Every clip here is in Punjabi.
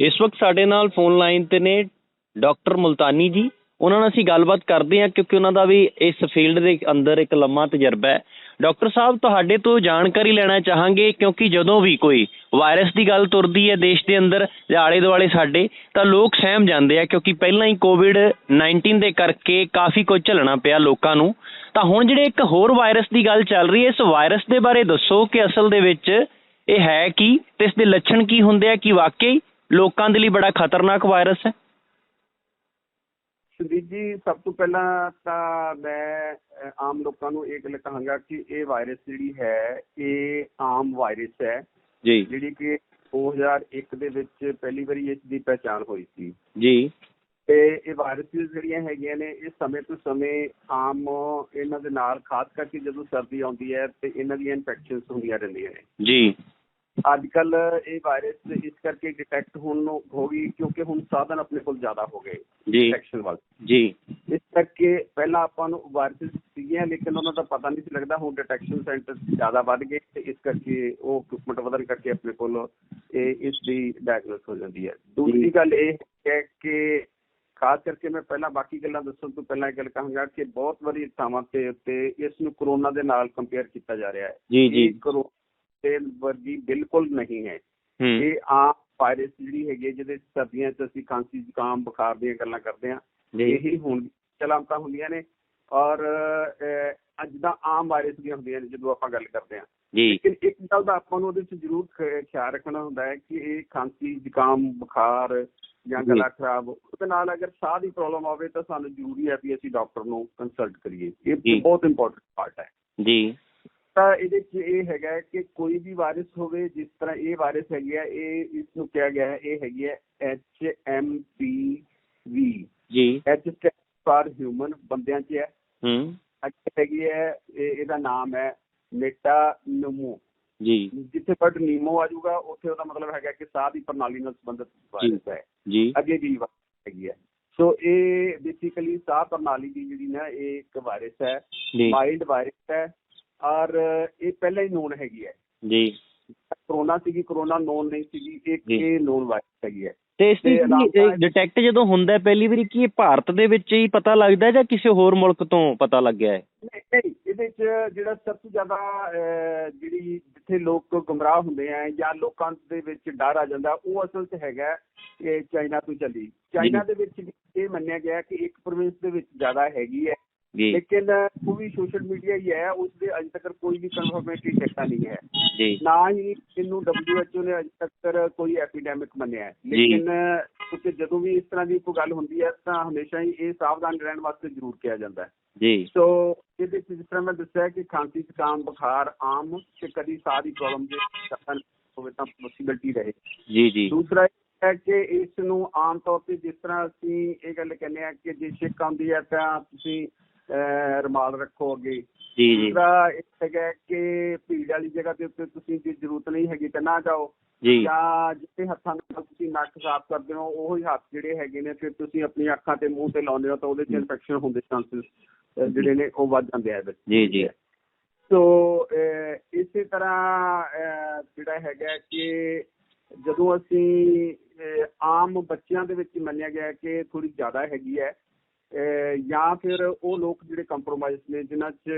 ਇਸ ਵਕਤ ਸਾਡੇ ਨਾਲ ਫੋਨ ਲਾਈਨ ਤੇ ਨੇ ਡਾਕਟਰ ਮੁਲਤਾਨੀ ਜੀ। ਉਹਨਾਂ ਨਾਲ ਅਸੀਂ ਗੱਲਬਾਤ ਕਰਦੇ ਹਾਂ ਕਿਉਂਕਿ ਉਹਨਾਂ ਦਾ ਵੀ ਇਸ ਫੀਲਡ ਦੇ ਅੰਦਰ ਇੱਕ ਲੰਮਾ ਤਜਰਬਾ ਹੈ। ਡਾਕਟਰ ਸਾਹਿਬ, ਤੁਹਾਡੇ ਤੋਂ ਜਾਣਕਾਰੀ ਲੈਣਾ ਚਾਹਾਂਗੇ ਕਿਉਂਕਿ ਜਦੋਂ ਵੀ ਕੋਈ ਵਾਇਰਸ ਦੀ ਗੱਲ ਤੁਰਦੀ ਹੈ ਦੇਸ਼ ਦੇ ਅੰਦਰ ਜਾਂ ਆਲੇ ਦੁਆਲੇ ਸਾਡੇ, ਤਾਂ ਲੋਕ ਸਹਿਮ ਜਾਂਦੇ ਆ ਕਿਉਂਕਿ ਪਹਿਲਾਂ ਹੀ ਕੋਵਿਡ 19 ਦੇ ਕਰਕੇ ਕਾਫੀ ਕੁਝ ਝੱਲਣਾ ਪਿਆ ਲੋਕਾਂ ਨੂੰ। ਤਾਂ ਹੁਣ ਜਿਹੜੇ ਇੱਕ ਹੋਰ ਵਾਇਰਸ ਦੀ ਗੱਲ ਚੱਲ ਰਹੀ ਹੈ, ਇਸ ਵਾਇਰਸ ਦੇ ਬਾਰੇ ਦੱਸੋ ਕਿ ਅਸਲ ਦੇ ਵਿੱਚ ਇਹ ਹੈ ਕੀ ਤੇ ਇਸ ਦੇ ਲੱਛਣ ਕੀ ਹੁੰਦੇ ਆ, ਕਿ ਵਾਕਈ ਲੋਕਾਂ ਦੇ ਲਈ ਬੜਾ ਖਤਰਨਾਕ ਵਾਇਰਸ ਹੈ। ਸੁਦੀਪ ਜੀ ਸਭ ਤੋਂ ਪਹਿਲਾਂ ਤਾਂ ਮੈਂ ਆਮ ਲੋਕਾਂ ਨੂੰ ਇਹ ਗੱਲ ਕਹਾਂਗਾ ਕਿ ਇਹ ਵਾਇਰਸ ਜਿਹੜੀ ਹੈ ਇਹ ਆਮ ਵਾਇਰਸ ਹੈ। ਜੀ। ਜਿਹੜੀ ਕਿ 2001 ਦੇ ਵਿੱਚ ਪਹਿਲੀ ਵਾਰੀ ਇਸ ਦੀ ਪਛਾਣ ਹੋਈ ਸੀ। ਜੀ। ਤੇ ਇਹ ਵਾਇਰਸਿਸ ਜਿਹੜੀਆਂ ਹੈਗੀਆਂ ਨੇ ਇਹ ਸਮੇਂ ਤੋਂ ਸਮੇਂ ਆਮ ਇਹਨਾਂ ਦੇ ਨਾਲ ਖਾਸ ਕਰਕੇ ਜਦੋਂ ਸਰਦੀ ਆਉਂਦੀ ਹੈ ਤੇ ਇਹਨਾਂ ਦੀਆਂ ਇਨਫੈਕਸ਼ਨਸ ਹੁੰਦੀਆਂ ਰਹਿੰਦੀਆਂ ਨੇ। ਜੀ। ਅੱਜ ਕੱਲ ਇਹ ਵਾਇਰਸ ਇਸ ਕਰਕੇ ਡਿਟੈਕਟ ਹੋਣ ਨੂੰ ਹੋ ਗਈ ਕਿਉਂਕਿ ਹੁਣ ਸਾਧਨ ਆਪਣੇ ਕੋਲ ਜ਼ਿਆਦਾ ਹੋ ਗਏ ਜੀ। ਡਿਟੈਕਸ਼ਨ ਵਾਲੇ। ਜੀ। ਇਸ ਕਰਕੇ ਪਹਿਲਾਂ ਆਪਾਂ ਨੂੰ ਵਾਇਰਸ ਸੀਗੀਆਂ ਲੇਕਿਨ ਉਹਨਾਂ ਦਾ ਪਤਾ ਨਹੀਂ ਸੀ ਲੱਗਦਾ। ਹੁਣ ਡਿਟੈਕਸ਼ਨ ਸੈਂਟਰ ਜ਼ਿਆਦਾ ਵੱਧ ਗਏ ਤੇ ਇਸ ਕਰਕੇ ਉਹ ਇਕਵਿਪਮੈਂਟ ਵਧਣ ਕਰਕੇ ਆਪਣੇ ਕੋਲ ਇਹ ਇਸ ਦੀ ਡਾਇਗਨੋਸ ਹੋ ਜਾਂਦੀ ਹੈ। ਦੂਸਰੀ ਗੱਲ ਇਹ ਹੈ ਕਿ ਖਾਸ ਕਰਕੇ ਮੈਂ ਪਹਿਲਾਂ ਬਾਕੀ ਗੱਲਾਂ ਦੱਸਣ ਤੋਂ ਪਹਿਲਾਂ ਇਹ ਗੱਲ ਕਹਾਂਗਾ ਕਿ ਬਹੁਤ ਵਾਰੀ ਥਾਵਾਂ ਤੇ ਉੱਤੇ ਇਸ ਨੂੰ ਕਰੋਨਾ ਦੇ ਨਾਲ ਕੰਪੇਅਰ ਕੀਤਾ ਜਾ ਰਿਹਾ ਹੈ। ਜੀ ਜੀ। ਕਰੋਨਾ ਦੇ ਵਰਗੀ ਬਿਲਕੁਲ ਨਹੀਂ ਹੈ। ਇਹ ਆਮ ਵਾਇਰਸ ਜਿਹੜੀ ਹੈਗੀ ਜਿਹਦੇ ਸਰਦੀਆਂ 'ਚ ਅਸੀਂ ਖਾਂਸੀ ਜ਼ੁਕਾਮ ਬੁਖਾਰ ਦੀਆਂ ਗੱਲਾਂ ਕਰਦੇ ਜੀ। ਇਹੀ ਹੁਣ ਚਲਾਮਤਾਂ ਹੁੰਦੀਆਂ ਨੇ। ਔਰ ਅੱਜ ਦਾ ਆਮ ਵਾਇਰਸ ਦੀਆਂ ਹੁੰਦੀਆਂ ਨੇ ਜਦੋਂ ਆਪਾਂ ਗੱਲ ਕਰਦੇ ਜੀ। ਲੇਕਿਨ ਇੱਕ ਗੱਲ ਦਾ ਆਪਾਂ ਨੂੰ ਉਹਦੇ ਵਿੱਚ ਜ਼ਰੂਰ ਖਿਆਲ ਰੱਖਣਾ ਹੁੰਦਾ ਹੈ ਕਿ ਇਹ ਖਾਂਸੀ ਜ਼ੁਕਾਮ ਬੁਖਾਰ ਜਾਂ। ਗਲਾ ਖਰਾਬ ਉਹਦੇ ਨਾਲ ਅਗਰ ਸਾਹ ਦੀ ਪ੍ਰੋਬਲਮ ਆਵੇ ਤਾਂ ਸਾਨੂੰ ਜ਼ਰੂਰੀ ਹੈ ਵੀ ਅਸੀਂ ਡਾਕਟਰ ਨੂੰ ਕੰਸਲਟ ਕਰੀਏ। ਇਹ ਬਹੁਤ ਇੰਪੋਰਟੈਂਟ ਪਾਰਟ ਹੈ। ਜੀ। ਤਾਂ ਇਹਦੇ 'ਚ ਇਹ ਹੈਗਾ ਕਿ ਕੋਈ ਵੀ ਵਾਇਰਸ ਹੋਵੇ ਜਿਸ ਤਰ੍ਹਾਂ ਇਹ ਵਾਇਰਸ ਹੈਗੀ ਹੈ ਇਹ ਇਸ ਨੂੰ ਕਿਹਾ ਗਿਆ ਹੈ ਇਹ ਹੈਗੀ ਹੈ ਐਚ ਐਮ ਪੀ ਵੀ ਜੀ। ਐਚ ਸਟੈਂਡ ਫਾਰ ਹਿਊਮਨ ਬੰਦਿਆਂ 'ਚ ਹੈ। ਹੂੰ। ਅੱਗੇ ਹੈਗੀ ਹੈ ਇਹ ਇਹਦਾ ਨਾਮ ਹੈ ਮੇਟਾਨੋਮੋ ਜੀ। ਜਿੱਥੇ ਵਰਡ ਨੀਮੋ ਆ ਜਾਊਗਾ ਉੱਥੇ ਉਹਦਾ ਮਤਲਬ ਹੈਗਾ ਕਿ ਸਾਹ ਦੀ ਪ੍ਰਣਾਲੀ ਨਾਲ ਸੰਬੰਧਿਤ ਵਾਇਰਸ ਹੈ। ਜੀ। ਅੱਗੇ ਵੀ ਵਾਇਰਸ ਹੈਗੀ ਹੈ। ਸੋ ਇਹ ਬੇਸਿਕਲੀ ਸਾਹ ਪ੍ਰਣਾਲੀ ਦੀ ਜਿਹੜੀ ਨਾ ਇਹ ਇੱਕ ਵਾਇਰਸ ਹੈ। ਮਾਈਲਡ ਵਾਇਰਸ ਹੈ। ਔਰ ਇਹ ਪਹਿਲਾਂ ਹੀ ਨੋਨ ਹੈਗੀ ਹੈ। ਜੀ। ਕਰੋਨਾ ਸੀਗੀ ਕਰੋਨਾ ਨੋਨ ਨਹੀਂ ਸੀਗੀ ਜੀ। ਇਹ ਨੋਨ ਵਾਇਰਸ ਹੈਗੀ ਹੈ। ਤੇ ਇਸ ਡਿਟੈਕਟ ਜਦੋਂ ਹੁੰਦਾ ਹੈ ਪਹਿਲੀ ਵਾਰੀ ਕੀ ਇਹ ਭਾਰਤ ਦੇ ਵਿੱਚ ਹੀ ਪਤਾ ਲੱਗਦਾ ਜਾਂ ਕਿਸੇ ਹੋਰ ਮੁਲਕ ਤੋਂ ਪਤਾ ਲੱਗਿਆ ਹੈ? ਨਹੀਂ ਇਹਦੇ ਚ ਜਿਹੜਾ ਸਭ ਤੋਂ ਜ਼ਿਆਦਾ ਜਿਹੜੀ ਜਿੱਥੇ ਲੋਕ ਗੁੰਮਰਾਹ ਹੁੰਦੇ ਆ ਜਾਂ ਲੋਕਾਂ ਦੇ ਵਿੱਚ ਡਰ ਆ ਜਾਂਦਾ ਉਹ ਅਸਲ 'ਚ ਹੈਗਾ ਕਿ ਚਾਈਨਾ ਤੋਂ ਚੱਲੀ। ਚਾਈਨਾ ਦੇ ਵਿੱਚ ਇਹ ਮੰਨਿਆ ਗਿਆ ਕਿ ਇੱਕ ਪ੍ਰੋਵਿੰਸ ਦੇ ਵਿੱਚ ਜ਼ਿਆਦਾ ਹੈਗੀ ਹੈ। ਲੇਕਿਨ ਉਹ ਵੀ ਸੋਸ਼ਲ ਮੀਡੀਆ ਹੀ ਹੈ ਉਸ ਦੇ ਅਜੇ ਤੱਕ ਕੋਈ ਵੀ ਕਨਫਰਮੇਟਰੀ ਡਾਟਾ ਨਹੀਂ ਹੈ। ਜੀ। ਨਾ ਹੀ ਇਹਨੂੰ WHO ਨੇ ਅਜੇ ਤੱਕ ਕੋਈ ਐਪੀਡੈਮਿਕ ਮੰਨਿਆ ਹੈ। ਲੇਕਿਨ ਕਿਉਂਕਿ ਜਦੋਂ ਵੀ ਇਸ ਤਰ੍ਹਾਂ ਦੀ ਕੋਈ ਗੱਲ ਹੁੰਦੀ ਹੈ ਤਾਂ ਹਮੇਸ਼ਾ ਹੀ ਇਹ ਸਾਵਧਾਨ ਰਹਿਣ ਵਾਸਤੇ ਜ਼ਰੂਰ ਕਿਹਾ ਜਾਂਦਾ ਹੈ। ਜੀ। ਸੋ ਇਹਦੇ ਵਿੱਚ ਜਿਸ ਤਰ੍ਹਾਂ ਮੈਂ ਦੱਸਿਆ ਕਿ ਖਾਂਸੀ ਜ਼ੁਕਾਮ ਬੁਖਾਰ ਆਮ ਤੇ ਕਦੀ ਸਾਹ ਦੀ ਪ੍ਰੋਬਲਮ ਜੇ ਕਰਨ ਹੋਵੇ ਤਾਂ ਪੋਸਿਬਿਲਿਟੀ ਰਹੇ। ਜੀ ਜੀ। ਦੂਸਰਾ ਹੈ ਕਿ ਇਸ ਨੂੰ ਆਮ ਤੌਰ ਤੇ ਜਿਸ ਤਰ੍ਹਾਂ ਅਸੀਂ ਇਹ ਗੱਲ ਕਹਿੰਦੇ ਆ ਕਿ ਜੇ ਛਿੱਕ ਆਉਂਦੀ ਹੈ ਤਾਂ ਤੁਸੀਂ ਰੁਮਾਲ ਰੱਖੋ ਅੱਗੇ। ਜੀ ਜੀ। ਦੂਸਰਾ ਇਹ ਹੈਗਾ ਕਿ ਭੀੜ ਵਾਲੀ ਜਗ੍ਹਾ ਦੇ ਉੱਤੇ ਤੁਸੀਂ ਜੇ ਜ਼ਰੂਰਤ ਨਹੀਂ ਹੈਗੀ ਤਾਂ ਨਾ ਜਾਓ। ਜੀ। ਜਾਂ ਜਿੱਥੇ ਹੱਥਾਂ ਨਾਲ ਤੁਸੀਂ ਨੱਕ ਸਾਫ਼ ਕਰਦੇ ਹੋ ਉਹ ਹੀ ਹੱਥ ਜਿਹੜੇ ਹੈਗੇ ਨੇ ਫਿਰ ਤੁਸੀਂ ਆਪਣੀ ਅੱਖਾਂ ਤੇ ਮੂੰਹ ਤੇ ਲਾਉਂਦੇ ਹੋ ਤਾਂ ਉਹਦੇ ਚ ਇਨਫੈਕਸ਼ਨ ਹੋਣ ਦੇ ਚਾਂਸਸ ਜਿਹੜੇ ਨੇ ਉਹ ਵੱਧ ਜਾਂਦੇ ਆ। ਜੀ ਜੀ। ਸੋ ਇਸੇ ਤਰ੍ਹਾਂ ਜਿਹੜਾ ਹੈਗਾ ਕਿ ਜਦੋਂ ਅਸੀਂ ਆਮ ਬੱਚਿਆਂ ਦੇ ਵਿੱਚ ਮੰਨਿਆ ਗਿਆ ਕਿ ਥੋੜੀ ਜ਼ਿਆਦਾ ਹੈਗੀ ਹੈ ਜਾਂ ਫਿਰ ਉਹ ਲੋਕ ਜਿਹੜੇ ਕੰਪਰੋਮਾਈਜ਼ ਨੇ ਜਿਨ੍ਹਾਂ 'ਚ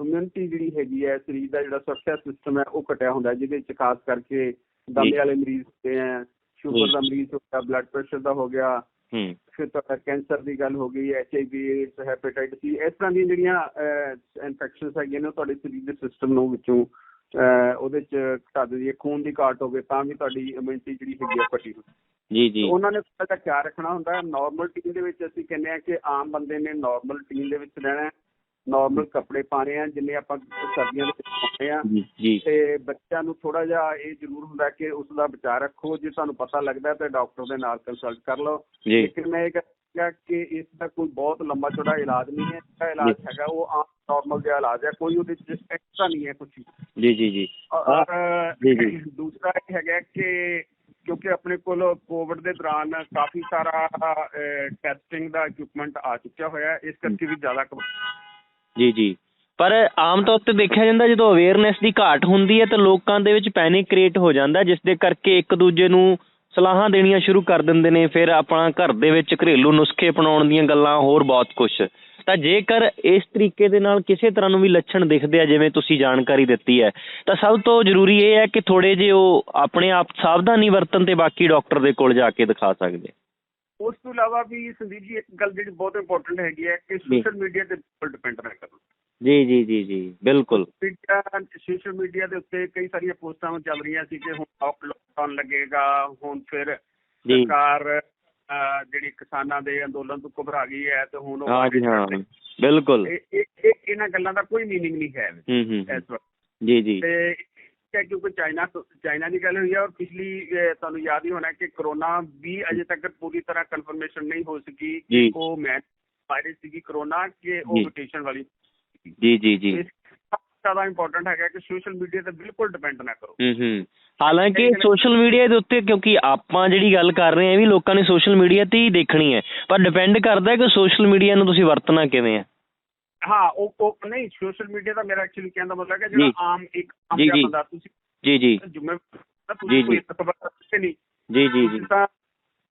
ਇਮਿਊਨਿਟੀ ਜਿਹੜੀ ਹੈਗੀ ਹੈ ਸਰੀਰ ਦਾ ਜਿਹੜਾ ਸੁਰੱਖਿਆ ਸਿਸਟਮ ਹੈ ਉਹ ਘਟਿਆ ਹੁੰਦਾ ਹੈ, ਜਿਹਦੇ 'ਚ ਖਾਸ ਕਰਕੇ ਦਮੇ ਵਾਲੇ ਮਰੀਜ਼ ਹੁੰਦੇ ਆ ਸ਼ੂਗਰ। ਦਾ ਮਰੀਜ਼ ਹੋ ਗਿਆ ਬਲੱਡ ਪ੍ਰੈਸ਼ਰ ਦਾ ਹੋ ਗਿਆ ਹੂੰ। ਫਿਰ ਤੁਹਾਡਾ ਕੈਂਸਰ ਦੀ ਗੱਲ ਹੋ ਗਈ ਐਚ ਆਈ ਵੀ ਹੈਪੇਟਾਈਟਸ ਸੀ ਇਸ ਤਰ੍ਹਾਂ ਦੀਆਂ ਜਿਹੜੀਆਂ ਇਨਫੈਕਸ਼ਨਸ ਹੈਗੀਆਂ ਨੇ ਤੁਹਾਡੇ ਸਰੀਰ ਦੇ ਸਿਸਟਮ ਨੂੰ ਵਿੱਚੋਂ ਉਹਦੇ ਚ ਘਟਾ ਦਿੰਦੀ ਹੈ ਖੂਨ ਦੀ ਘਾਟ ਹੋਵੇ ਤਾਂ ਵੀ ਤੁਹਾਡੀ ਇਮਿਊਨਿਟੀ ਜਿਹੜੀ ਹੈਗੀ ਆ ਘਟੀ ਹੁੰਦੀ ਜੀ ਜੀ। ਉਹਨਾਂ ਨੇ ਜਿਹਾ ਖਿਆਲ ਰੱਖਣਾ ਹੁੰਦਾ ਨਾਰਮਲ ਟੀਮ ਦੇ ਵਿੱਚ ਅਸੀਂ ਕਹਿੰਦੇ ਆ ਕਿ ਆਮ ਬੰਦੇ ਨੇ ਨਾਰਮਲ ਟੀਮ ਦੇ ਵਿੱਚ ਰਹਿਣਾ ਨਾਰਮਲ ਕੱਪੜੇ ਪਾਣੇ ਆ ਜਿੰਨੇ ਆਪਾਂ ਸਰਦੀਆਂ ਦੇ ਵਿੱਚ ਪਾਉਂਦੇ ਆ ਤੇ ਬੱਚਿਆਂ ਨੂੰ ਥੋੜਾ ਜਿਹਾ ਇਹ ਜ਼ਰੂਰ ਹੁੰਦਾ ਕਿ ਉਸ ਦਾ ਬਚਾਅ ਰੱਖੋ ਜੇ ਤੁਹਾਨੂੰ ਪਤਾ ਲੱਗਦਾ ਤਾਂ ਡਾਕਟਰ ਦੇ ਨਾਲ ਕੰਸਲਟ ਕਰ ਲਓ। ਲੇਕਿਨ ਮੈਂ ਇਹ ਕਹਾਂਗਾ ਕਿ ਇਸ ਦਾ ਕੋਈ ਬਹੁਤ ਲੰਬਾ ਚੌੜਾ ਇਲਾਜ ਨਹੀਂ ਹੈ ਜਿਹੜਾ ਇਲਾਜ। ਹੈਗਾ ਉਹ ਆਮ ਨਾਰਮਲ ਜਿਹਾ ਇਲਾਜ ਹੈ ਕੋਈ ਉਹਦੇ ਚ ਐਕਸਟਰਾ ਨਹੀਂ ਹੈ ਕੁਝ ਜੀ ਜੀ ਜੀ। ਔਰ ਜੀ, ਜੀ। ਦੂਸਰਾ ਇਹ ਹੈਗਾ ਕਿ ਕਿਉਂਕਿ ਆਪਣੇ ਕੋਲ ਕੋਵਿਡ ਦੇ ਦੌਰਾਨ ਕਾਫੀ ਸਾਰਾ ਟੈਸਟਿੰਗ ਦਾ ਇਕਵਿਪਮੈਂਟ ਆ ਚੁੱਕਿਆ ਹੋਇਆ ਹੈ। ਇਸ ਕਰਕੇ ਵੀ ਜ਼ਿਆਦਾ ਜੀ ਜੀ। ਪਰ ਆਮ ਤੌਰ ਤੇ ਦੇਖਿਆ ਜਾਂਦਾ ਜਦੋਂ ਅਵੇਅਰਨੈਸ ਦੀ ਘਾਟ ਹੁੰਦੀ ਹੈ ਤਾਂ ਲੋਕਾਂ ਦੇ ਵਿੱਚ ਪੈਨਿਕ ਕ੍ਰੀਏਟ ਹੋ ਜਾਂਦਾ, ਜਿਸ ਦੇ ਕਰਕੇ ਇੱਕ ਦੂਜੇ ਨੂੰ ਸਲਾਹਾਂ ਦੇਣੀਆਂ ਸ਼ੁਰੂ ਕਰ ਦਿੰਦੇ ਨੇ, ਫਿਰ ਆਪਣਾ ਘਰ ਦੇ ਵਿੱਚ ਘਰੇਲੂ ਨੁਸਖੇ ਅਪਣਾਉਣ ਦੀਆਂ ਗੱਲਾਂ ਹੋਰ ਬਹੁਤ ਕੁਝ ਤਾਂ ਜੇਕਰ ਇਸ ਤਰੀਕੇ ਦੇ ਨਾਲ ਕਿਸੇ ਤਰ੍ਹਾਂ ਨੂੰ ਵੀ ਲੱਛਣ ਦਿਖਦੇ ਆ ਜਿਵੇਂ ਤੁਸੀਂ ਜਾਣਕਾਰੀ ਦਿੱਤੀ ਹੈ ਤਾਂ ਸਭ ਤੋਂ ਜ਼ਰੂਰੀ ਇਹ ਹੈ ਕਿ ਥੋੜੇ ਜਿਹੇ ਉਹ ਆਪਣੇ ਆਪ ਸਾਵਧਾਨੀ ਵਰਤਨ ਤੇ ਬਾਕੀ ਡਾਕਟਰ ਦੇ ਕੋਲ ਜਾ ਕੇ ਦਿਖਾ ਸਕਦੇ। ਉਸ ਤੋਂ ਇਲਾਵਾ ਵੀ ਸੰਦੀਪ ਜੀ ਇੱਕ ਗੱਲ ਜਿਹੜੀ ਬਹੁਤ ਇੰਪੋਰਟੈਂਟ ਹੈਗੀ ਹੈ ਕਿ। ਸੋਸ਼ਲ ਮੀਡੀਆ ਤੇ ਡਿਪੈਂਡ ਨਾ ਕਰੋ। ਜੀ ਜੀ ਜੀ ਜੀ ਬਿਲਕੁਲ। ਸੋਸ਼ਲ ਮੀਡੀਆ ਦੇ ਉੱਤੇ ਕਈ ਸਾਰੀਆਂ ਪੋਸਟਾਂ ਚੱਲ ਰਹੀਆਂ ਸੀ ਕਿ ਹੁਣ ਲਾਕਡਾਊਨ ਲੱਗੇਗਾ ਹੁਣ ਫਿਰ ਸਰਕਾਰ ਜਿਹੜੀ ਕਿਸਾਨਾਂ ਦੇ ਅੰਦੋਲਨ ਤੋਂ ਘਬਰਾ ਗਈ ਹੈ ਤੇ ਹੁਣ ਉਹ ਹਾਂ। ਬਿਲਕੁਲ। ਇਹ ਇਹ- ਇਹਨਾਂ ਗੱਲਾਂ ਦਾ ਕੋਈ ਮੀਨਿੰਗ ਨਹੀਂ ਹੈ। ਇਸ ਵਕਤ। ਜੀ ਜੀ। ਤੇ ਕਿਉਂਕਿ ਚਾਈਨਾ ਦੀ ਗੱਲ ਹੋਈ ਹੈ ਔਰ ਪਿਛਲੀ ਤੁਹਾਨੂੰ ਯਾਦ ਹੀ ਹੋਣਾ ਕਿ ਕਰੋਨਾ ਵੀ ਅਜੇ ਤੱਕ ਪੂਰੀ ਤਰ੍ਹਾਂ ਕਨਫਰਮੇਸ਼ਨ ਨਹੀਂ ਹੋ ਸਕੀ ਉਹ ਮੈਂ ਵਾਇਰਸ ਸੀਗੀ ਕਰੋਨਾ ਕਿ ਉਹ। ਮਿਊਟੇਸ਼ਨ ਵਾਲੀ ਜੀ ਜੀ ਜੀ। ਜ਼ਿਆਦਾ ਇੰਪੋਰਟੈਂਟ ਹੈਗਾ ਕਿ ਸੋਸ਼ਲ ਮੀਡੀਆ ਤੇ ਬਿਲਕੁਲ ਡਿਪੈਂਡ ਨਾ ਕਰੋ ਹੂੰ ਹੂੰ ਹਾਲਾਂਕਿ ਸੋਸ਼ਲ ਮੀਡੀਆ ਦੇ ਉੱਤੇ ਕਿਉਂਕਿ ਆਪਾਂ ਜਿਹੜੀ ਗੱਲ ਕਰ ਰਹੇ ਇਹ ਵੀ ਲੋਕਾਂ ਨੇ ਸੋਸ਼ਲ ਮੀਡੀਆ ਤੇ ਹੀ ਦੇਖਣੀ ਹੈ ਪਰ ਡਿਪੈਂਡ ਕਰਦਾ ਹੈ ਕਿ ਸੋਸ਼ਲ ਮੀਡੀਆ ਨੂੰ ਤੁਸੀਂ ਵਰਤਣਾ ਕਿਵੇਂ ਹੈ ਹਾਂ ਉਹ ਉਹ ਨਹੀਂ ਸੋਸ਼ਲ ਮੀਡੀਆ ਦਾ ਮੇਰਾ ਐਕਚੁਅਲੀ ਕਹਿਣ ਦਾ ਮਤਲਬ ਹੈ ਜਿਹੜਾ। ਆਮ ਇੱਕ ਆਮ ਜਿਹਾ। ਬੰਦਾ ਤੁਸੀਂ ਜੀ ਜੀ ਜ਼ਿੰਮੇਵਾਰ ਜੀ, ਤੁਸੀਂ ਕੋਈ ਜੀ। ਖਬਰ ਕਰਦੇ ਨਹੀਂ ਜੀ ਜੀ ਜੀ ਤੁਸੀਂ ਤਾਂ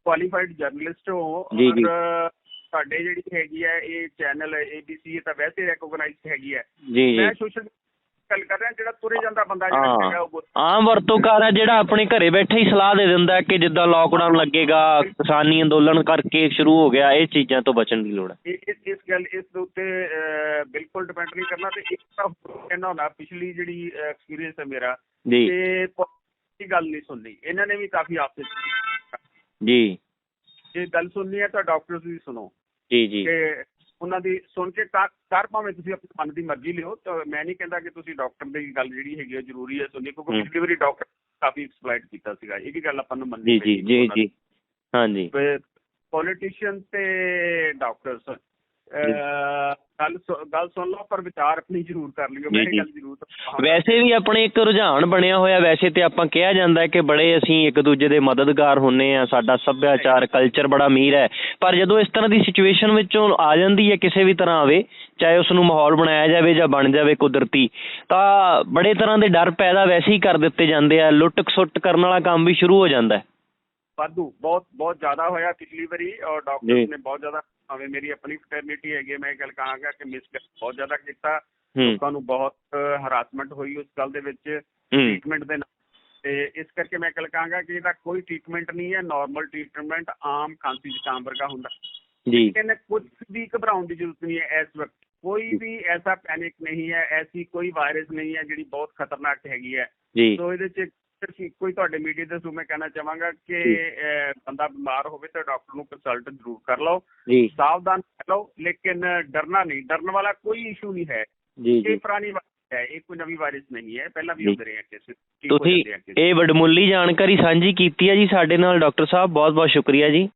ਕੁਆਲੀਫਾਈਡ ਜਰਨਲਿਸਟ ਹੋ। ਔਰ ਤੁਹਾਡੇ ਜਿਹੜੀ ਹੈਗੀ ਹੈ ਇਹ ਚੈਨਲ ABC ਇਹ ਤਾਂ ਵੈਸੇ ਰੈਕੋਗਨਾਈਜ਼ਡ ਹੈਗੀ ਹੈ ਮੈਂ ਸੋਸ਼ਲ ਗੱਲ ਕਰ ਰਿਹਾ ਜਿਹੜਾ ਤੁਰੇ ਜਾਂਦਾ ਬੰਦਾ ਜਿਹੜਾ ਹੈਗਾ ਉਹ ਆਮ ਵਰਤੋਂਕਾਰ ਹੈ ਜਿਹੜਾ ਆਪਣੇ ਘਰੇ ਬੈਠੇ ਹੀ ਸਲਾਹ ਦੇ ਦਿੰਦਾ ਕਿ ਜਿੱਦਾਂ ਲਾਕਡਾਊਨ ਲੱਗੇਗਾ ਕਿਸਾਨੀ ਅੰਦੋਲਨ ਕਰਕੇ ਸ਼ੁਰੂ ਹੋ ਗਿਆ ਇਹ ਚੀਜ਼ਾਂ ਤੋਂ ਬਚਣ ਦੀ ਲੋੜ ਹੈ। ਇਸ ਇਸ ਗੱਲ ਇਸ ਦੇ ਉੱਤੇ ਬਿਲਕੁਲ ਡਿਪੈਂਡ ਨਹੀਂ ਕਰਨਾ ਤੇ ਇੱਕ ਤਾਂ ਕਹਿਣਾ ਹੁੰਦਾ ਪਿਛਲੀ ਜਿਹੜੀ ਐਕਸਪੀਰੀਅੰਸ ਹੈ ਮੇਰਾ ਜੀ। ਤੇ ਕੋਈ ਗੱਲ ਨਹੀਂ ਸੁਣਨੀ। ਇਹਨਾਂ ਨੇ ਵੀ ਕਾਫੀ ਆਪਸੇ ਜੀ। ਜੇ ਗੱਲ ਸੁਣਨੀ ਹੈ ਤਾਂ ਡਾਕਟਰਸ ਦੀ ਸੁਣੋ। ਜੀ ਜੀ। ਕਿ ਉਹਨਾਂ ਦੀ ਸੁਣ ਕੇ ਕਰ ਭਾਵੇਂ ਤੁਸੀਂ ਆਪਣੀ ਮਨ ਦੀ ਮਰਜ਼ੀ ਲਿਓ ਤਾਂ ਮੈਂ ਨਹੀਂ ਕਹਿੰਦਾ ਕਿ ਤੁਸੀਂ ਡਾਕਟਰ ਦੀ ਗੱਲ ਜਿਹੜੀ ਹੈਗੀ ਹੈ ਜ਼ਰੂਰੀ ਹੈ ਸੁਣਨੀ ਕਿਉਂਕਿ। ਪਿਛਲੀ ਵਾਰੀ ਡਾਕਟਰ ਕਾਫੀ ਐਕਸਪਲਾਈਟ ਕੀਤਾ ਸੀਗਾ। ਇਹ ਵੀ ਗੱਲ ਆਪਾਂ ਨੂੰ ਮੰਨਣੀ ਜੀ ਜੀ ਜੀ ਹਾਂਜੀ। ਪੋਲੀਟੀਸ਼ੀਅਨ ਤੇ ਡਾਕਟਰਸ ਗੱਲ ਗੱਲ ਸੁਣ ਲਓ ਪਰ ਵਿਚਾਰ ਆਪਣੀ ਜ਼ਰੂਰ ਕਰ ਲਿਓ ਮੈਂ ਇਹ। ਗੱਲ ਜ਼ਰੂਰ। ਵੈਸੇ ਵੀ ਆਪਣੇ ਇੱਕ ਰੁਝਾਨ ਬਣਿਆ ਹੋਇਆ ਵੈਸੇ ਤੇ ਆਪਾਂ ਕਿਹਾ ਜਾਂਦਾ ਹੈ ਕਿ ਬੜੇ ਅਸੀਂ ਇੱਕ ਦੂਜੇ ਦੇ ਮਦਦਗਾਰ ਹੁੰਨੇ ਆ ਸਾਡਾ ਸੱਭਿਆਚਾਰ ਕਲਚਰ ਬੜਾ ਅਮੀਰ ਹੈ ਪਰ ਜਦੋਂ ਇਸ ਤਰ੍ਹਾਂ ਦੀ ਸਿਚੁਏਸ਼ਨ ਵਿੱਚੋਂ ਆ ਜਾਂਦੀ ਹੈ ਕਿਸੇ ਵੀ ਤਰ੍ਹਾਂ ਆਵੇ ਚਾਹੇ ਉਸ ਨੂੰ ਮਾਹੌਲ ਬਣਾਇਆ ਜਾਵੇ ਜਾਂ ਬਣ ਜਾਵੇ ਕੁਦਰਤੀ ਤਾਂ ਬੜੇ ਤਰ੍ਹਾਂ ਦੇ ਡਰ ਪੈਦਾ ਵੈਸੇ ਹੀ ਕਰ ਦਿੱਤੇ ਜਾਂਦੇ ਆ ਲੁੱਟ ਖਸੁੱਟ ਕਰਨ ਵਾਲਾ ਕੰਮ ਵੀ ਸ਼ੁਰੂ ਹੋ ਜਾਂਦਾ ਹੈ ਵਾਧੂ ਬਹੁਤ ਬਹੁਤ ਜ਼ਿਆਦਾ ਹੋਇਆ ਪਿਛਲੀ ਵਾਰੀ ਔਰ। ਡਾਕਟਰਸ ਨੇ ਬਹੁਤ ਜ਼ਿਆਦਾ ਭਾਵੇਂ ਮੇਰੀ ਆਪਣੀ ਫਟਰਨਿਟੀ ਹੈਗੀ ਮੈਂ ਇਹ ਗੱਲ ਕਹਾਂਗਾ ਕਿ ਮਿਸ ਬਹੁਤ ਜ਼ਿਆਦਾ ਕੀਤਾ। ਲੋਕਾਂ ਨੂੰ ਬਹੁਤ ਹਰਾਸਮੈਂਟ ਹੋਈ ਉਸ ਗੱਲ ਦੇ ਵਿੱਚ ਟ੍ਰੀਟਮੈਂਟ ਦੇ ਨਾਲ। ਤੇ ਇਸ ਕਰਕੇ ਮੈਂ ਗੱਲ ਕਹਾਂਗਾ ਕਿ ਇਹਦਾ ਕੋਈ ਟ੍ਰੀਟਮੈਂਟ ਨਹੀਂ ਹੈ ਨਾਰਮਲ ਟ੍ਰੀਟਮੈਂਟ ਆਮ ਖਾਂਸੀ ਜ਼ੁਕਾਮ ਵਰਗਾ ਹੁੰਦਾ। ਜੀ। ਲੇਕਿਨ ਕੁਝ ਵੀ ਘਬਰਾਉਣ ਦੀ ਜ਼ਰੂਰਤ ਨਹੀਂ ਹੈ ਇਸ ਵਕਤ। ਕੋਈ ਵੀ ਐਸਾ ਪੈਨਿਕ ਨਹੀਂ ਹੈ ਐਸੀ ਕੋਈ ਵਾਇਰਸ ਨਹੀਂ ਹੈ ਜਿਹੜੀ ਬਹੁਤ ਖਤਰਨਾਕ ਹੈਗੀ ਹੈ। ਜੀ। ਸੋ ਇਹਦੇ ਚ ਸਿਰਫ ਕੋਈ ਤੁਹਾਡੇ ਮੀਡੀਆ ਦੇ ਥਰੂ ਮੈਂ ਕਹਿਣਾ ਚਾਹਾਂਗਾ ਕਿ ਬੰਦਾ ਬਿਮਾਰ ਹੋਵੇ ਤਾਂ ਡਾਕਟਰ ਨੂੰ ਕੰਸਲਟ ਜ਼ਰੂਰ ਕਰ ਲਓ। ਸਾਵਧਾਨ ਰਹਿ ਲੇਕਿਨ ਡਰਨਾ ਨਹੀਂ। ਡਰਨ ਵਾਲਾ ਕੋਈ ਇਸ਼ੂ ਨਹੀਂ ਹੈ। ਜੀ ਇਹ ਪੁਰਾਣੀ ਵਾਇਰਸ ਹੈ ਇਹ ਕੋਈ ਨਵੀਂ ਵਾਇਰਸ ਨਹੀਂ ਹੈ। ਪਹਿਲਾਂ ਵੀ। ਹੁੰਦੇ ਰਹੇ ਕੇਸ ਹੋ ਤੁਸੀਂ। ਇਹ ਵਡਮੁੱਲੀ ਜਾਣਕਾਰੀ ਸਾਂਝੀ ਕੀਤੀ ਹੈ ਜੀ ਸਾਡੇ ਨਾਲ ਡਾਕਟਰ ਸਾਹਿਬ। ਬਹੁਤ ਬਹੁਤ ਸ਼ੁਕਰੀਆ ਜੀ।